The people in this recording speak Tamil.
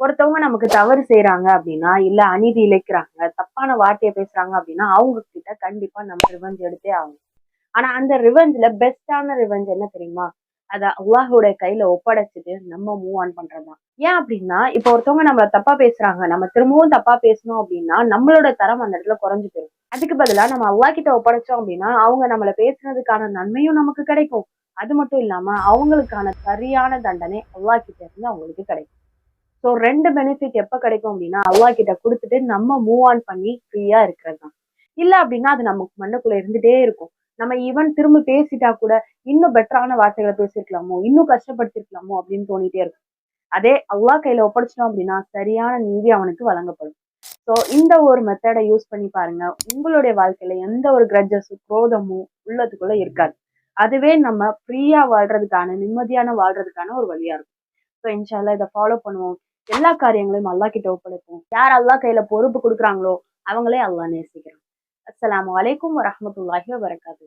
ஒருத்தவங்க நமக்கு தவறு செய்யறாங்க அப்படின்னா இல்ல அநீதி இழைக்கிறாங்க தப்பான வார்த்தையை பேசுறாங்க அப்படின்னா அவங்க கிட்ட கண்டிப்பா நம்ம ரிவெஞ்ச் எடுத்தே ஆகணும். ஆனா அந்த ரிவெஞ்ச்ல பெஸ்டான ரிவெஞ்ச் என்ன தெரியுமா? அத அல்லாஹோட கையில ஒப்படைச்சிட்டு நம்ம மூவ் ஆன் பண்றதுதான். ஏன் அப்படின்னா இப்போ ஒருத்தவங்க நம்மள தப்பா பேசுறாங்க நம்ம திரும்பவும் தப்பா பேசணும் அப்படின்னா நம்மளோட தரம் அந்த இடத்துல குறைஞ்சு போயிடும். அதுக்கு பதிலா நம்ம அல்லாஹ் கிட்ட ஒப்படைச்சோம் அப்படின்னா அவங்க நம்மள பேசுனதுக்கான நன்மையும் நமக்கு கிடைக்கும். அது மட்டும் இல்லாம அவங்களுக்கான சரியான தண்டனை அல்லாஹ் கிட்ட இருந்து அவங்களுக்கு கிடைக்கும். ஸோ ரெண்டு பெனிஃபிட் எப்போ கிடைக்கும் அப்படின்னா அல்லா கிட்ட கொடுத்துட்டு நம்ம மூவ் ஆன் பண்ணி ஃப்ரீயா இருக்கிறது தான் இல்ல அப்படின்னா அது நமக்கு மண்ணுக்குள்ள இருந்துட்டே இருக்கும். நம்ம ஈவன் திரும்ப பேசிட்டா கூட இன்னும் பெட்டரான வார்த்தைகளை பேசியிருக்கலாமோ இன்னும் கஷ்டப்படுத்திருக்கலாமோ அப்படின்னு தோணிட்டே இருக்கும். அதே அல்லா கையில ஒப்படைச்சிட்டோம் அப்படின்னா சரியான நீதி அவனுக்கு வழங்கப்படும். ஸோ இந்த ஒரு மெத்தடை யூஸ் பண்ணி பாருங்க. உங்களுடைய வாழ்க்கையில எந்த ஒரு கிரட்ஜஸும் குரோதமும் உள்ளதுக்குள்ள இருக்காது. அதுவே நம்ம ஃப்ரீயா வாழ்றதுக்கான நிம்மதியான வாழ்றதுக்கான ஒரு வழியா இருக்கும். ஸோ இன்ஷால்லா இதை ஃபாலோ பண்ணுவோம். எல்லா காரியங்களையும் அல்லாஹ் கிட்ட ஒப்படைப்போம். யார் அல்லா கையில பொறுப்பு கொடுக்குறாங்களோ அவங்களே அல்லாஹ் நேசிக்கிறான் அஸ்லாம் அலைக்கும் வரமத்துல்லாஹி வபரகாத்து